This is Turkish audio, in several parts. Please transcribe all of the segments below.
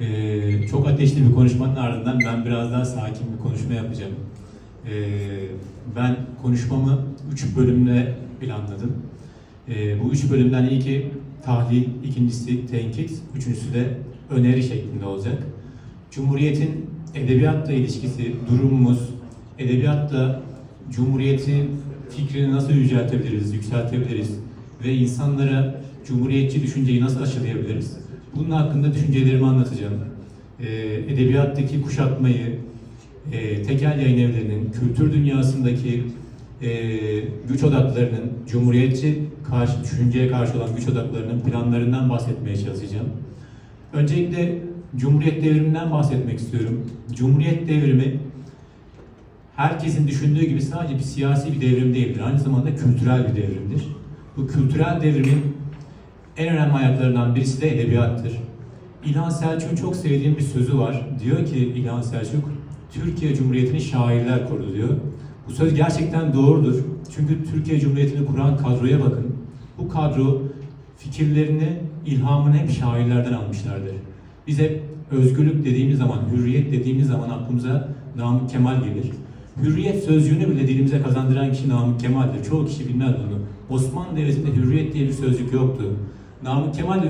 Ee, çok ateşli bir konuşmanın ardından ben biraz daha sakin bir konuşma yapacağım. Ee, ben konuşmamı üç bölümle planladım. Ee, bu üç bölümden ilki tahlil, ikincisi tenkit, üçüncüsü de öneri şeklinde olacak. Cumhuriyet'in edebiyatla ilişkisi, durumumuz, edebiyatla Cumhuriyet'in fikrini nasıl yüceltebiliriz, yükseltebiliriz ve insanlara Cumhuriyetçi düşünceyi nasıl aşılayabiliriz? Bunun hakkında düşüncelerimi anlatacağım. Ee, edebiyattaki kuşatmayı, e, tekel yayın evlerinin, kültür dünyasındaki e, güç odaklarının, Cumhuriyetçi karşı, düşünceye karşı olan güç odaklarının planlarından bahsetmeye çalışacağım. Öncelikle Cumhuriyet devriminden bahsetmek istiyorum. Cumhuriyet devrimi herkesin düşündüğü gibi sadece bir siyasi bir devrim değildir. Aynı zamanda kültürel bir devrimdir. Bu kültürel devrimin en önemli ayaklarından birisi de edebiyattır. İlhan Selçuk'un çok sevdiğim bir sözü var. Diyor ki İlhan Selçuk, Türkiye Cumhuriyeti'ni şairler kurdu diyor. Bu söz gerçekten doğrudur. Çünkü Türkiye Cumhuriyeti'ni kuran kadroya bakın. Bu kadro fikirlerini, ilhamını hep şairlerden almışlardır. Biz hep özgürlük dediğimiz zaman, hürriyet dediğimiz zaman aklımıza Namık Kemal gelir. Hürriyet sözcüğünü bile dilimize kazandıran kişi Namık Kemal'dir. Çoğu kişi bilmez bunu. Osmanlı Devleti'nde hürriyet diye bir sözcük yoktu. Namık Kemal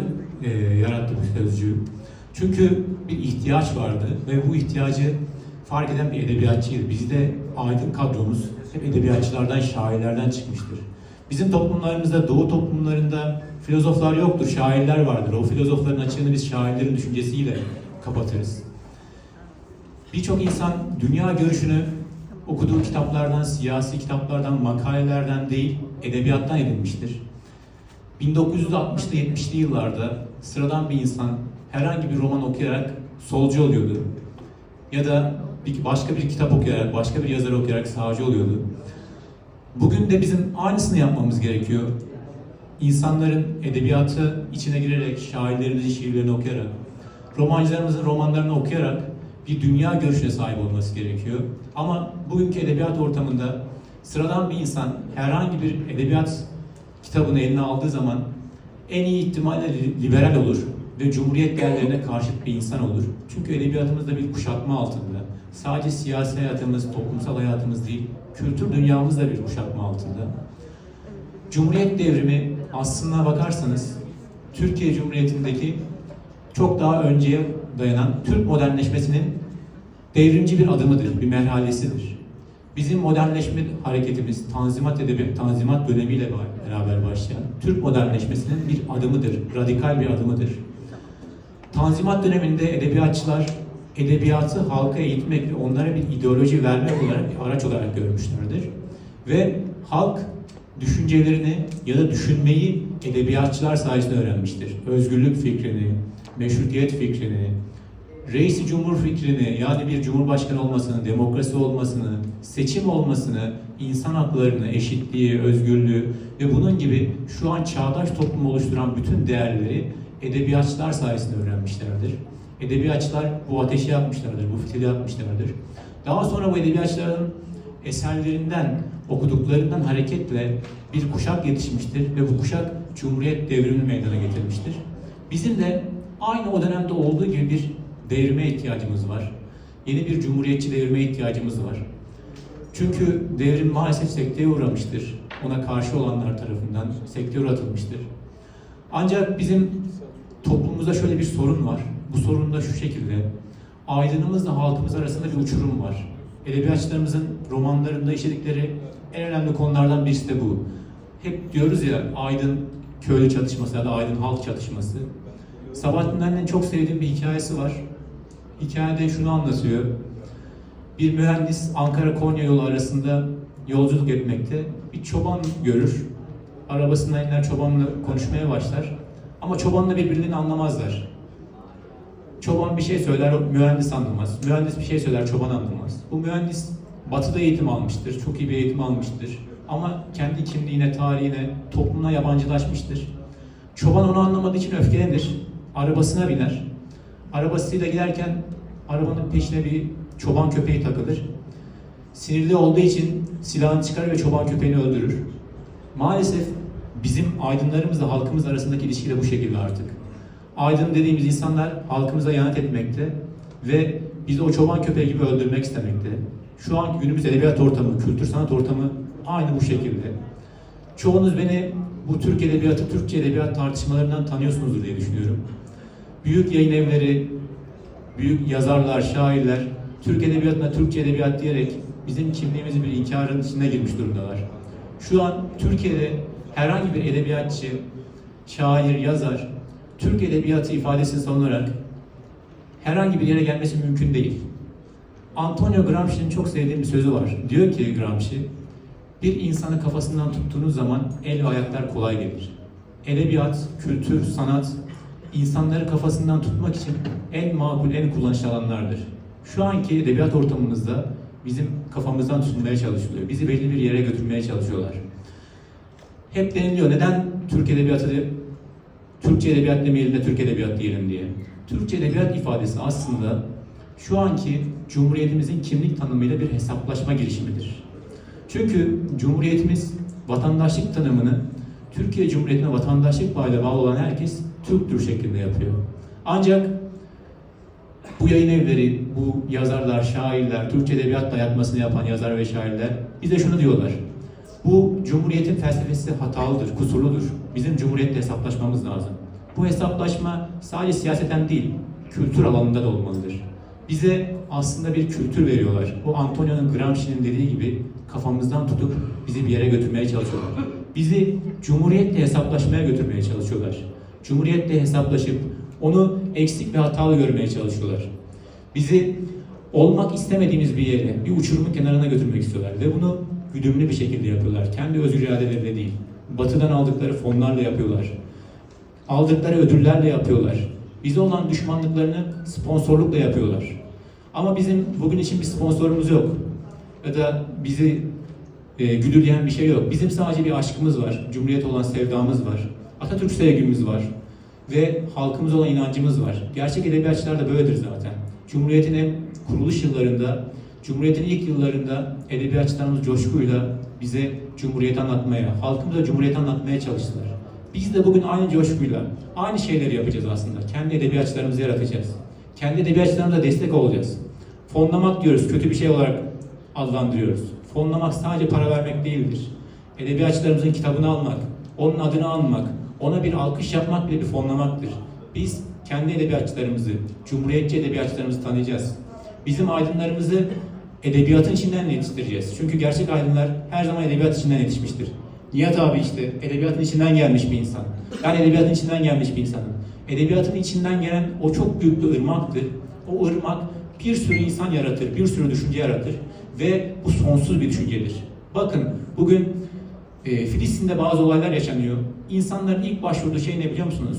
e, yarattı bu sözcüğü. Çünkü bir ihtiyaç vardı ve bu ihtiyacı fark eden bir edebiyatçıydı. Bizde aydın kadromuz hep edebiyatçılardan, şairlerden çıkmıştır. Bizim toplumlarımızda, doğu toplumlarında filozoflar yoktur, şairler vardır. O filozofların açığını biz şairlerin düşüncesiyle kapatırız. Birçok insan dünya görüşünü okuduğu kitaplardan, siyasi kitaplardan, makalelerden değil, edebiyattan edinmiştir. 1960'lı 70'li yıllarda sıradan bir insan herhangi bir roman okuyarak solcu oluyordu. Ya da bir, başka bir kitap okuyarak, başka bir yazar okuyarak sağcı oluyordu. Bugün de bizim aynısını yapmamız gerekiyor. İnsanların edebiyatı içine girerek, şairlerimizin şiirlerini okuyarak, romancılarımızın romanlarını okuyarak bir dünya görüşüne sahip olması gerekiyor. Ama bugünkü edebiyat ortamında sıradan bir insan herhangi bir edebiyat kitabını eline aldığı zaman en iyi ihtimalle liberal olur ve cumhuriyet değerlerine karşıt bir insan olur. Çünkü edebiyatımızda bir kuşatma altında. Sadece siyasi hayatımız, toplumsal hayatımız değil, kültür dünyamız da bir kuşatma altında. Cumhuriyet devrimi aslına bakarsanız Türkiye Cumhuriyeti'ndeki çok daha önceye dayanan Türk modernleşmesinin devrimci bir adımıdır, bir merhalesidir. Bizim modernleşme hareketimiz Tanzimat edebi, Tanzimat dönemiyle beraber başlayan Türk modernleşmesinin bir adımıdır, radikal bir adımıdır. Tanzimat döneminde edebiyatçılar edebiyatı halka eğitmek ve onlara bir ideoloji vermek olarak bir araç olarak görmüşlerdir. Ve halk düşüncelerini ya da düşünmeyi edebiyatçılar sayesinde öğrenmiştir. Özgürlük fikrini, meşrutiyet fikrini, reisi cumhur fikrini yani bir cumhurbaşkanı olmasını, demokrasi olmasını, seçim olmasını, insan haklarını, eşitliği, özgürlüğü ve bunun gibi şu an çağdaş toplum oluşturan bütün değerleri edebiyatçılar sayesinde öğrenmişlerdir. Edebiyatçılar bu ateşi yapmışlardır, bu fitili yapmışlardır. Daha sonra bu edebiyatçıların eserlerinden, okuduklarından hareketle bir kuşak yetişmiştir ve bu kuşak Cumhuriyet devrimini meydana getirmiştir. Bizim de aynı o dönemde olduğu gibi bir devrime ihtiyacımız var. Yeni bir cumhuriyetçi devrime ihtiyacımız var. Çünkü devrim maalesef sekteye uğramıştır. Ona karşı olanlar tarafından sekteye uğratılmıştır. Ancak bizim toplumumuzda şöyle bir sorun var. Bu sorun da şu şekilde. Aydınımızla halkımız arasında bir uçurum var. Edebiyatçılarımızın romanlarında işledikleri en önemli konulardan birisi de bu. Hep diyoruz ya Aydın köylü çatışması ya da Aydın halk çatışması. Sabahattin Ali'nin çok sevdiğim bir hikayesi var. Hikayede şunu anlatıyor. Bir mühendis Ankara-Konya yolu arasında yolculuk etmekte. Bir çoban görür. Arabasından iner çobanla konuşmaya başlar. Ama çobanla birbirlerini anlamazlar. Çoban bir şey söyler, mühendis anlamaz. Mühendis bir şey söyler, çoban anlamaz. Bu mühendis batıda eğitim almıştır, çok iyi bir eğitim almıştır. Ama kendi kimliğine, tarihine, toplumuna yabancılaşmıştır. Çoban onu anlamadığı için öfkelenir. Arabasına biner. Arabasıyla giderken arabanın peşine bir çoban köpeği takılır. Sinirli olduğu için silahını çıkarır ve çoban köpeğini öldürür. Maalesef bizim aydınlarımızla halkımız arasındaki ilişki de bu şekilde artık. aydın dediğimiz insanlar halkımıza ihanet etmekte ve bizi o çoban köpeği gibi öldürmek istemekte. Şu anki günümüz edebiyat ortamı, kültür sanat ortamı aynı bu şekilde. Çoğunuz beni bu Türk Edebiyatı, Türkçe Edebiyat tartışmalarından tanıyorsunuzdur diye düşünüyorum. Büyük yayın evleri, büyük yazarlar, şairler, Türk Edebiyatı'na Türkçe Edebiyat diyerek bizim kimliğimizi bir inkarın içine girmiş durumdalar. Şu an Türkiye'de herhangi bir edebiyatçı, şair, yazar, Türk Edebiyatı ifadesini savunarak herhangi bir yere gelmesi mümkün değil. Antonio Gramsci'nin çok sevdiğim bir sözü var. Diyor ki Gramsci, bir insanı kafasından tuttuğunuz zaman el ve ayaklar kolay gelir. Edebiyat, kültür, sanat insanları kafasından tutmak için en makul, en kullanışlı alanlardır. Şu anki edebiyat ortamımızda bizim kafamızdan tutulmaya çalışılıyor. Bizi belli bir yere götürmeye çalışıyorlar. Hep deniliyor neden Türk Edebiyatı Türkçe Edebiyat demeyelim de Türk Edebiyat diyelim diye. Türkçe Edebiyat ifadesi aslında şu anki Cumhuriyetimizin kimlik tanımıyla bir hesaplaşma girişimidir. Çünkü Cumhuriyetimiz vatandaşlık tanımını Türkiye Cumhuriyeti'ne vatandaşlık bağıyla bağlı olan herkes Türktür şeklinde yapıyor. Ancak bu yayın evleri, bu yazarlar, şairler, Türkçe edebiyat dayatmasını yapan yazar ve şairler bize şunu diyorlar. Bu Cumhuriyet'in felsefesi hatalıdır, kusurludur. Bizim Cumhuriyet'le hesaplaşmamız lazım. Bu hesaplaşma sadece siyaseten değil, kültür alanında da olmalıdır. Bize aslında bir kültür veriyorlar. O Antonio Gramsci'nin dediği gibi kafamızdan tutup bizi bir yere götürmeye çalışıyorlar. Bizi Cumhuriyet'le hesaplaşmaya götürmeye çalışıyorlar. Cumhuriyet'le hesaplaşıp onu eksik ve hatalı görmeye çalışıyorlar. Bizi olmak istemediğimiz bir yere, bir uçurumun kenarına götürmek istiyorlar ve bunu güdümlü bir şekilde yapıyorlar. Kendi özgür iradeleriyle değil. Batıdan aldıkları fonlarla yapıyorlar. Aldıkları ödüllerle yapıyorlar. Bize olan düşmanlıklarını sponsorlukla yapıyorlar. Ama bizim bugün için bir sponsorumuz yok. Ya da bizi e, güdüleyen bir şey yok. Bizim sadece bir aşkımız var. Cumhuriyet olan sevdamız var. Atatürk sevgimiz var. Ve halkımız olan inancımız var. Gerçek edebiyatçılar da böyledir zaten. Cumhuriyet'in en kuruluş yıllarında, Cumhuriyet'in ilk yıllarında edebiyatçılarımız coşkuyla bize Cumhuriyet anlatmaya, halkımıza Cumhuriyet anlatmaya çalıştılar. Biz de bugün aynı coşkuyla aynı şeyleri yapacağız aslında. Kendi edebiyatçılarımızı yaratacağız. Kendi edebiyatçılarımıza destek olacağız. Fonlamak diyoruz, kötü bir şey olarak adlandırıyoruz. Fonlamak sadece para vermek değildir. Edebiyatçılarımızın kitabını almak, onun adını anmak, ona bir alkış yapmak bile bir fonlamaktır. Biz kendi edebiyatçılarımızı, cumhuriyetçi edebiyatçılarımızı tanıyacağız. Bizim aydınlarımızı edebiyatın içinden yetiştireceğiz. Çünkü gerçek aydınlar her zaman edebiyat içinden yetişmiştir. Nihat abi işte edebiyatın içinden gelmiş bir insan. Ben edebiyatın içinden gelmiş bir insanım. Edebiyatın içinden gelen o çok büyük bir ırmaktır. O ırmak bir sürü insan yaratır, bir sürü düşünce yaratır ve bu sonsuz bir düşüncedir. Bakın bugün e, Filistin'de bazı olaylar yaşanıyor. İnsanların ilk başvurduğu şey ne biliyor musunuz?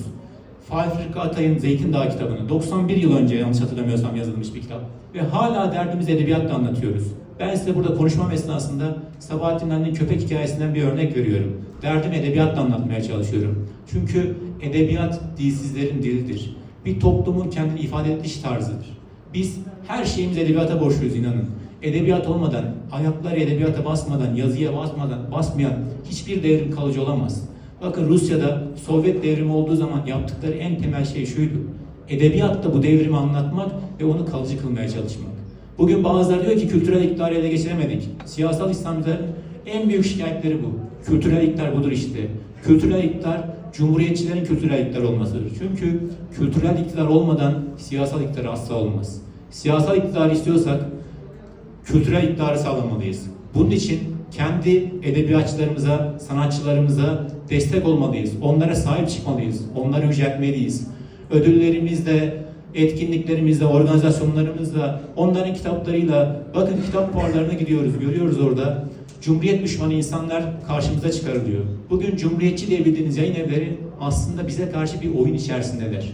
Faik Atay'ın Zeytin Dağı kitabını 91 yıl önce yanlış hatırlamıyorsam yazılmış bir kitap. Ve hala derdimizi edebiyatla anlatıyoruz. Ben size burada konuşmam esnasında Sabahattin Ali'nin köpek hikayesinden bir örnek veriyorum. Derdimi edebiyatla anlatmaya çalışıyorum. Çünkü edebiyat dilsizlerin dilidir. Bir toplumun kendini ifade ediş tarzıdır. Biz her şeyimizi edebiyata borçluyuz inanın. Edebiyat olmadan, ayakları edebiyata basmadan, yazıya basmadan, basmayan hiçbir devrim kalıcı olamaz. Bakın Rusya'da Sovyet devrimi olduğu zaman yaptıkları en temel şey şuydu. Edebiyatta bu devrimi anlatmak ve onu kalıcı kılmaya çalışmak. Bugün bazıları diyor ki kültürel iktidarı ele geçiremedik. Siyasal İslamcıların en büyük şikayetleri bu. Kültürel iktidar budur işte. Kültürel iktidar Cumhuriyetçilerin kültürel iktidar olmasıdır. Çünkü kültürel iktidar olmadan siyasal iktidar asla olmaz. Siyasal iktidar istiyorsak kültürel iktidarı sağlamalıyız. Bunun için kendi edebiyatçılarımıza, sanatçılarımıza destek olmalıyız. Onlara sahip çıkmalıyız. Onları yüceltmeliyiz. Ödüllerimizle, etkinliklerimizle, organizasyonlarımızla, onların kitaplarıyla, bakın kitap fuarlarına gidiyoruz, görüyoruz orada. Cumhuriyet düşmanı insanlar karşımıza çıkarılıyor. Bugün Cumhuriyetçi diye bildiğiniz yayın evleri aslında bize karşı bir oyun içerisindeler.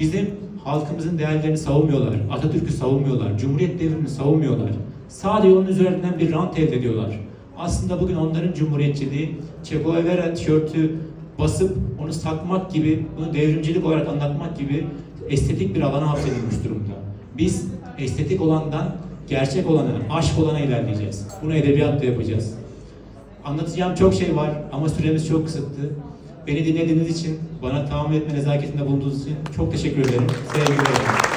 Bizim halkımızın değerlerini savunmuyorlar, Atatürk'ü savunmuyorlar, Cumhuriyet devrimini savunmuyorlar. Sadece onun üzerinden bir rant elde ediyorlar. Aslında bugün onların cumhuriyetçiliği Che Guevara tişörtü basıp onu satmak gibi, bunu devrimcilik olarak anlatmak gibi estetik bir alana hapsedilmiş durumda. Biz estetik olandan gerçek olana, aşk olana ilerleyeceğiz. Bunu edebiyatla yapacağız. Anlatacağım çok şey var ama süremiz çok kısıtlı. Beni dinlediğiniz için, bana tahammül etme nezaketinde bulunduğunuz için çok teşekkür ederim. Sevgiler.